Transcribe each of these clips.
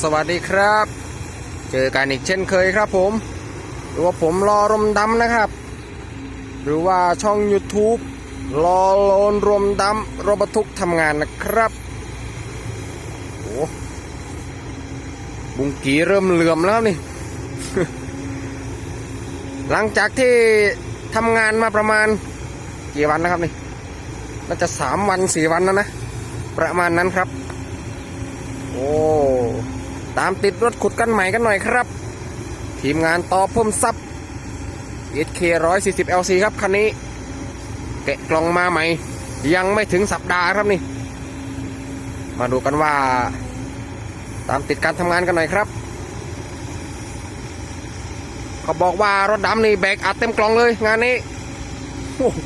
สวัสดีครับ เจอกันอีกเช่นเคยครับผมหรือว่าผมรอรมดำนะครับ หรือว่าช่อง YouTube รอโลนรมดำรถบรรทุกทำงานนะครับโอ้บุงกีเริ่มเหลื่อมแล้วนี่ หลังจากที่ทำงานมาประมาณกี่วันนะครับนี่น่าจะสามวันสี่วันแล้วนะ ประมาณนั้นครับ โอ้ ตามติดรถขุดกันใหม่กันหน่อยครับ ทีมงานต่อเพิ่มซับ SK 140 LC ครับคันนี้ แกะกล่องมาใหม่ ยังไม่ถึงสัปดาห์ครับนี่ มาดูกันว่า ตามติดการทำงานกันหน่อยครับ เขาบอกว่ารถดำนี่แบกอัดเต็มกล่องเลยงานนี้โอ้โห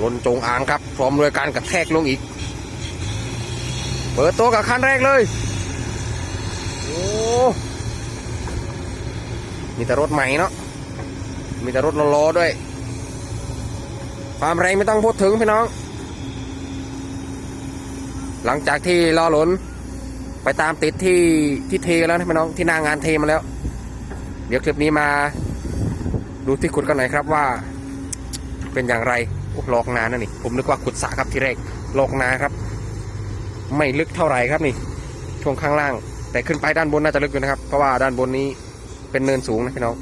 ลนจงอางครับ พร้อมด้วยการกระแทกลงอีก เปิดตัวกับคันแรกเลย โอ้มีแต่รถใหม่เนาะมีแต่รถรอด้วย ความแรงไม่ต้องพูดถึงพี่น้อง หลังจากที่ล้อหลนไปตามติดที่ที่เทแล้วนะพี่น้องที่หน้างานเทมาแล้ว เดี๋ยวคลิปนี้มา ดูที่ขุดกันหน่อยครับว่า เป็นอย่างไรโอ้ลอกนานะนี่ ผมนึกว่าขุดสระครับที่แรกลอกนาครับ ไม่ลึกเท่าไหร่ครับนี่ ช่วงข้างล่าง แต่ขึ้นไปด้านบนน่าจะลึกอยู่นะครับ เพราะว่าด้านบนนี้เป็นเนินสูงนะพี่น้อง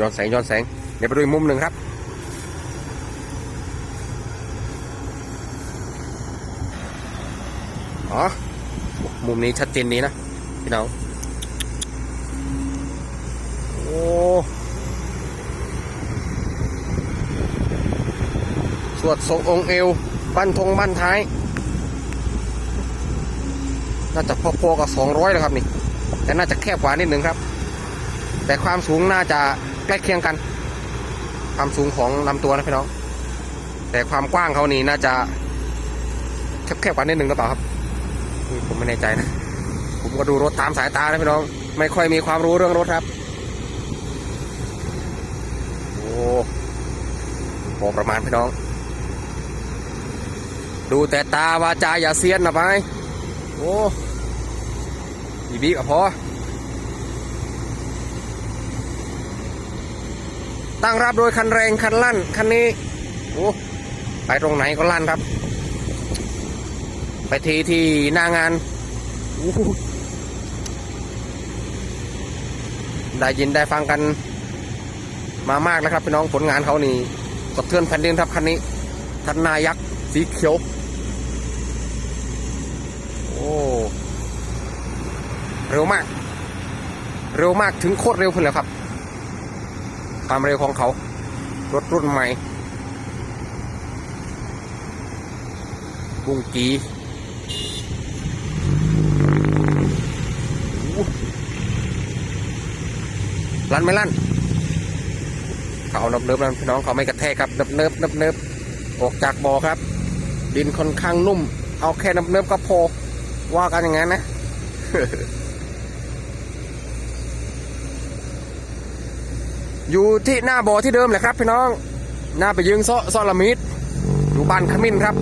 ย้อนแสงย้อนแสง เดี๋ยวไปดูมุมหนึ่งครับ อ๋อ มุมนี้ชัดเจนดีนะพี่น้อง โอ้สวดทรงองค์เอว บันทงบันท้าย น่าจะพอๆกับ200แล้วครับนี่ แต่น่าจะแคบกว่านิดหนึ่งครับ แต่ความสูงน่าจะใกล้เคียงกัน ความสูงของลำตัวนะพี่น้อง แต่ความกว้างเขานี่น่าจะแคบๆกว่านิดหนึ่งหรือเปล่าครับผมไม่แน่ใจนะ ผมก็ดูรถตามสายตานะพี่น้อง ไม่ค่อยมีความรู้เรื่องรถครับ โอ้พอประมาณพี่น้อง ดูแต่ตาวาจาอย่าเซียนนะไป โอ้บีบีก็พอ ตั้งรับโดยคันแรงคันลั่น คันนี้ โอ้ไปตรงไหนก็ลั่นครับ ไปทีที่หน้างานโอ้ได้ยินได้ฟังกันมามากแล้วครับพี่น้องผลงานเขานี่สะเทือนแผ่นดินครับคันนี้ทันนายักษ์สีเขียว อ้เร็วมาก เร็วมากถึงโคตรเร็วขึ้นแล้วครับ ความเร็วของเขา รถรุ่นใหม่บุงกีลั่นไม่ลั่น เขาเอาเนิบๆแล้วพี่น้องเขาไม่กระแทกครับเนิบเนิบเนิบเนิบออกจากบ่อครับ ดินค่อนข้างนุ่ม เอาแค่เนิบเนิบก็พอ ว่ากันอย่างนั้นนะอยู่ที่หน้าบ่อที่เดิมแหละครับ พี่น้อง หน้าไปยึงซอซอละมิดอยู่บ้านขมิ้นครับ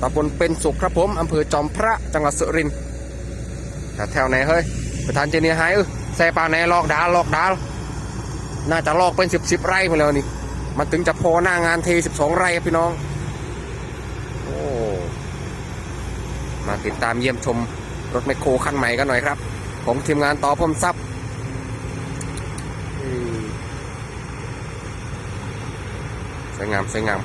ตำบลเป็นสุขครับผมอำเภอจอมพระจังหวัดสุรินทร์แต่แถวไหนเฮ้ยประธานเจเนียหายเออแซ่ปลาไหนลอกดาลลอกดาลน่าจะลอกเป็นสิบสิบไร่ไปแล้วนี่ มันถึงจะพอหน้างานเทสิบสองไร่ครับพี่น้อง โอ้ มาติดตามเยี่ยมชมรถแมคโครคันใหม่กันหน่อยครับ ผมทีมงานต่อพมทรัพย์สวยงามสวยงาม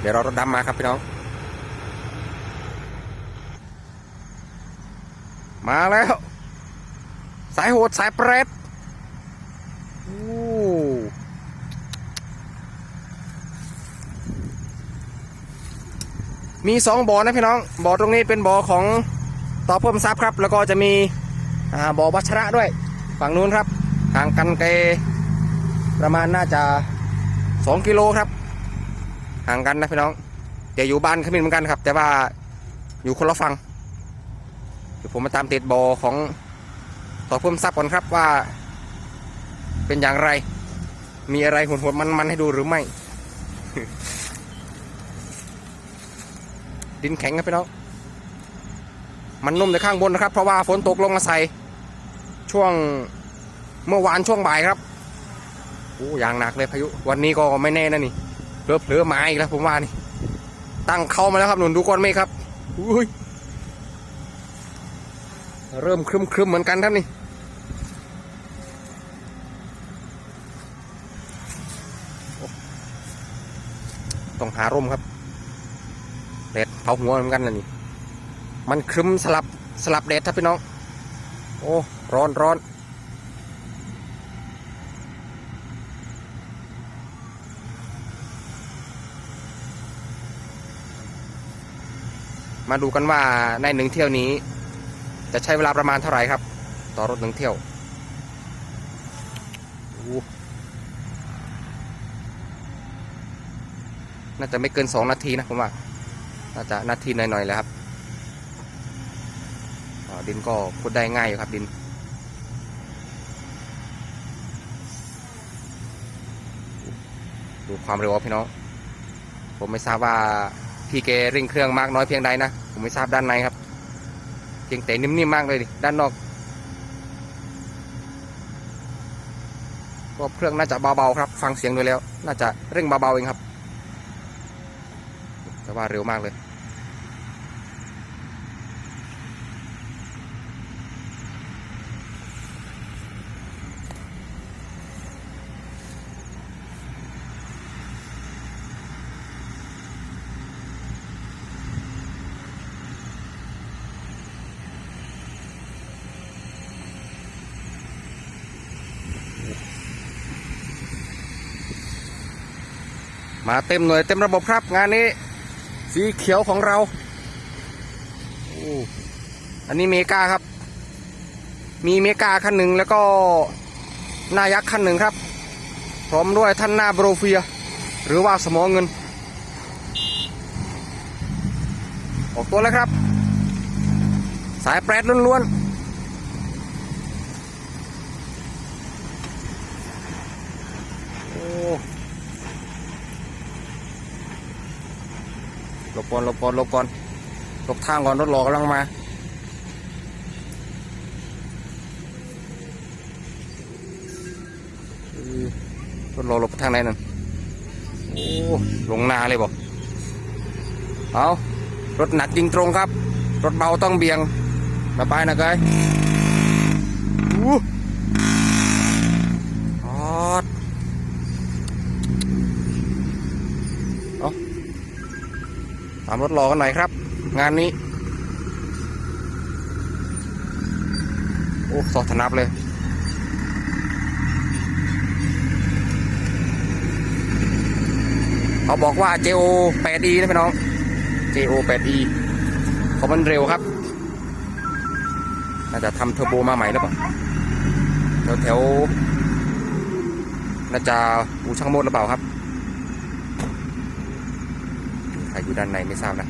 เดี๋ยวเรารถดำมาครับพี่น้อง มาแล้วายโหดสายเปรตโอ้มีสองบ่อนะพี่น้อง บ่อตรงนี้เป็นบ่อของต่อเพิ่มทรัพย์ครับ แล้วก็จะมีบ่อวัชระด้วย ฝั่งนู้นครับ ห่างกันไกลประมาณน่าจะสองกิโลครับ ห่างกันนะพี่น้องแต่อยู่บ้านขมิ้นเหมือนกันครับ แต่ว่าอยู่คนละฝั่งเดี๋ยวผมมาตามติดบ่อของ อเพิ่มทรัพย์ก่อนครับว่า เป็นอย่างไร มีอะไรหดๆมันๆให้ดูหรือไม่ ดินแข็งครับพี่น้องมันนุ่มแต่ข้างบนนะครับ เพราะว่าฝนตกลงมาใส่ช่วงเมื่อวานช่วงบ่ายครับโอ้อย่างหนักเลยพายุ วันนี้ก็ไม่แน่นะนี่เพลือเพลือมาอีกแล้วผมว่านี่ ตั้งเข้ามาแล้วครับหนุนดูก้อนเมฆครับอุ้ยเริ่มครึมครึมเหมือนกันครับนี่ ต้องหาร่มครับแดดเผาหัวเหมือนกันนะนี่ มันครึ้มสลับสลับแดดครับพี่น้อง โอ้ร้อนร้อนมาดูกันว่าในหนึ่งเที่ยวนี้ จะใช้เวลาประมาณเท่าไหร่ครับ ต่อรถหนึ่งเที่ยวโอ้ น่าจะไม่เกินสองนาทีนะผมว่า น่าจะนาทีหน่อยๆแล้วครับดินก็ขุดได้ง่ายอยู่ครับดิน ดูความเร็วพี่น้อง ผมไม่ทราบว่าพี่เกเร่งเครื่องมากน้อยเพียงใดนะ ผมไม่ทราบด้านในครับ เพียงแต่นิ่มๆมากเลยดิด้านนอก ก็เครื่องน่าจะเบาๆครับ ฟังเสียงดูแล้ว น่าจะเร่งเบาๆเองครับ แต่ว่าเร็วมากเลย มาเต็มหน่วยเต็มระบบครับงานนี้ สีเขียวของเราโอ้อันนี้เมกาครับ มีเมกาคันหนึ่งแล้วก็นายักษ์คันหนึ่งครับ พร้อมด้วยท่านหน้าโบรเฟีย หรือว่าสมอเงิน ออกตัวแล้วครับ สายแปรดล้วนๆโอ้ หล บก่อนหลบก่อนหลบก่อนหลบทางก่อนรถหลอกำลังมาเออรถหลอหลบทางไหนนั่นโอ้ลงนาเลยบอกเอารถหนักยิงตรงครับ รถเบาต้องเบี่ยงมาไปนะกายอู้อดเอา ตามรถรอกันหน่อยครับ งานนี้ โอ้สอดถนับเลยเขาบอกว่า JO 8E นะพี่น้อง JO 8E เขามันเร็วครับ น่าจะทำเทอร์โบมาใหม่หรือเปล่าแถวแถวน่าจะอูช่างโมดหรือเปล่าครับ ใครอยู่ด้านในไม่ทราบนะ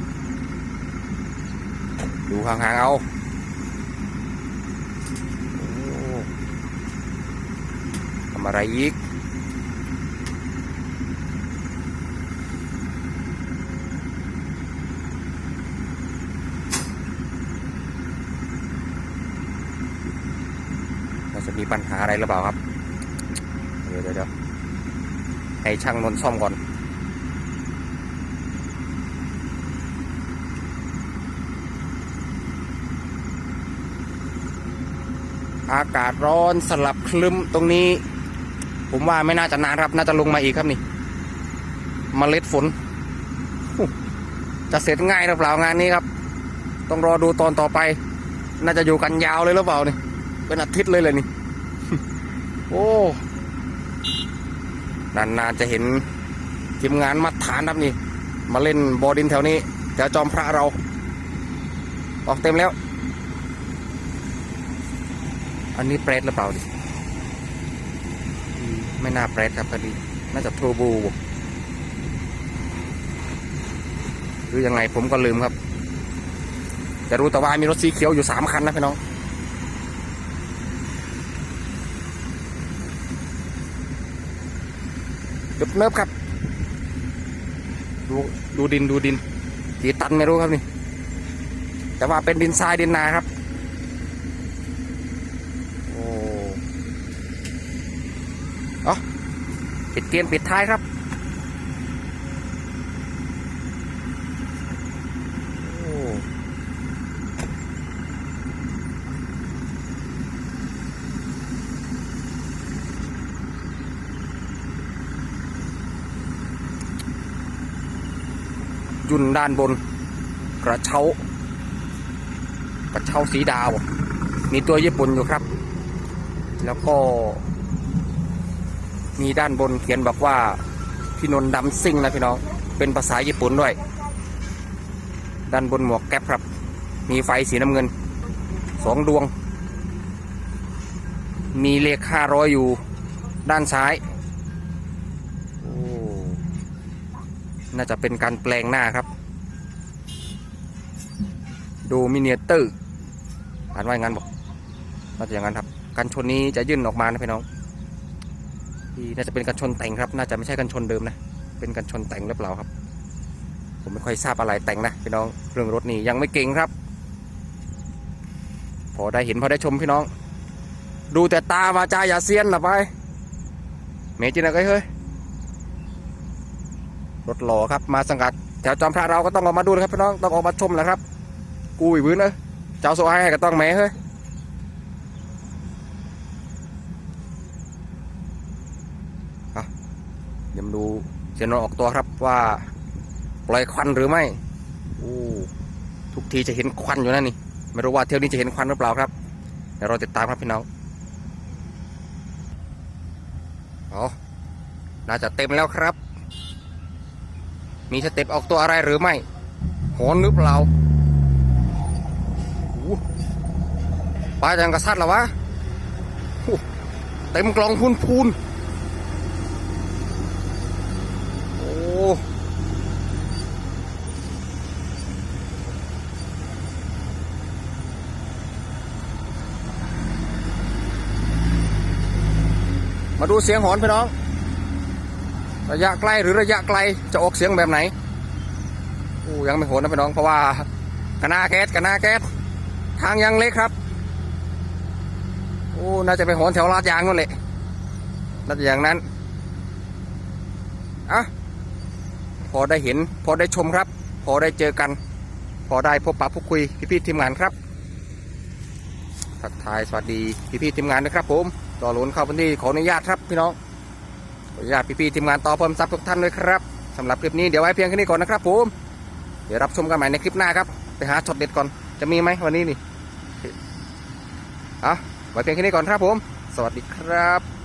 ดูห่างๆเอาอทำอะไรอีกเราจะมีปัญหาอะไรหรือเปล่าครับ เดี๋ยวเดี๋ยวให้ช่างนนซ่อมก่อน อากาศร้อนสลับคลึ้มตรงนี้ ผมว่าไม่น่าจะนานครับน่าจะลงมาอีกครับนี่มเมล็ดฝน จะเสร็จง่ายหรือเปล่างานนี้ครับ ต้องรอดูตอนต่อไป น่าจะอยู่กันยาวเลยหรือเปล่านี่เป็นอาทิตย์เลยเลยนี่ โอ้นานๆจะเห็นทีมงานมาตรฐานครับนี่ มาเล่นบอดินแถวนี้แถวจอมพระเรา ออกเต็มแล้ว อันนี้เปรตหรือเปล่าดิ ไม่น่าเปรตครับพอดี น่าจะทรบูหรือยังไงผมก็ลืมครับแจะรู้แต่ว่ามีรถสีเขียวอยู่สามคันนะพี่น้องเนิบเนิบครับ ดูดูดินดูดินกี่ตันไม่รู้ครับนี่ แต่ว่าเป็นดินทรายดินนาครับ โอ้เอ๋อ ปิดเกมปิดท้ายครับยุ่นด้านบน กระเช้า กระเช้าสีดาว มีตัวญี่ปุ่นอยู่ครับ แล้วก็ มีด้านบนเขียนบอกว่าพี่นนท์ดำซิ่งนะพี่น้อง เป็นภาษาญี่ปุ่นด้วย ด้านบนหมวกแก๊ปครับ มีไฟสีน้ำเงินสองดวง มีเลขห้าร้อยอยู่ด้านซ้าย น่าจะเป็นการแปลงหน้าครับ ดูมิเนียเตอร์อ่านว่าอย่างนั้นบอกน่าจะอย่างนั้นครับกันชนนี้จะยื่นออกมานะพี่น้อง ที่น่าจะเป็นกันชนแต่งครับ น่าจะไม่ใช่กันชนเดิมนะ เป็นกันชนแต่งหรือเปล่าครับ ผมไม่ค่อยทราบอะไรแต่งนะพี่น้องเรื่องรถนี่ยังไม่เก่งครับ พอได้เห็นพอได้ชมพี่น้อง ดูแต่ตาวาจาอย่าเซียนละไปเมจินะเฮ้ยรถหล่อครับมาสังกัดแถวจอมพระเราก็ต้องออกมาดูนะครับพี่น้องต้องออกมาชมแหละครับ กูอีกบื้นเอ้ยเจ้าโซให้ก็ต้องแม่เฮ้ย เดี๋ยวมาดูเสียนนออกตัวครับว่า ปล่อยควันหรือไม่โอ้ทุกทีจะเห็นควันอยู่นั่นนี่ไม่รู้ว่าเที่ยวนี้จะเห็นควันหรือเปล่าครับเดี๋ยวเราติดตามครับพี่น้องอ๋อน่าจะเต็มแล้วครับ มีสเต็ปออกตัวอะไรหรือไม่หอนหรือเปล่าโอ้ปลาจังกระซัดเหรอวะโอ้เต็มกล่องพูนพูนๆโอ้ มาดูเสียงหอนพี่น้อง ระยะใกล้หรือระยะไกลจะออกเสียงแบบไหนโอ้ยังไม่โหนนะพี่น้องเพราะว่ากระนาแก๊สกระนาแก๊สทางยังเล็กครับโอ้น่าจะไปโหนแถวลาดยางนั่นแหละน่าจะอย่างนั้นอะพอได้เห็น พอได้ชมครับ พอได้เจอกัน พอได้พบปะพูดคุยพี่ๆทีมงานครับทักทายสวัสดีพี่ๆทีมงานนะครับผม ต่อหลุนเข้าพื้นที่ขออนุญาตครับพี่น้องขออนุญาตพี่ๆทีมงานต่อเพิ่มซับทุกท่านด้วยครับสำหรับคลิปนี้เดี๋ยวไว้เพียงแค่นี้ก่อนนะครับผมเดี๋ยวรับชมกันใหม่ในคลิปหน้าครับไปหาช็อตเด็ดก่อนจะมีไหมวันนี้นี่เอาไว้เพียงแค่นี้ก่อนครับผม สวัสดีครับ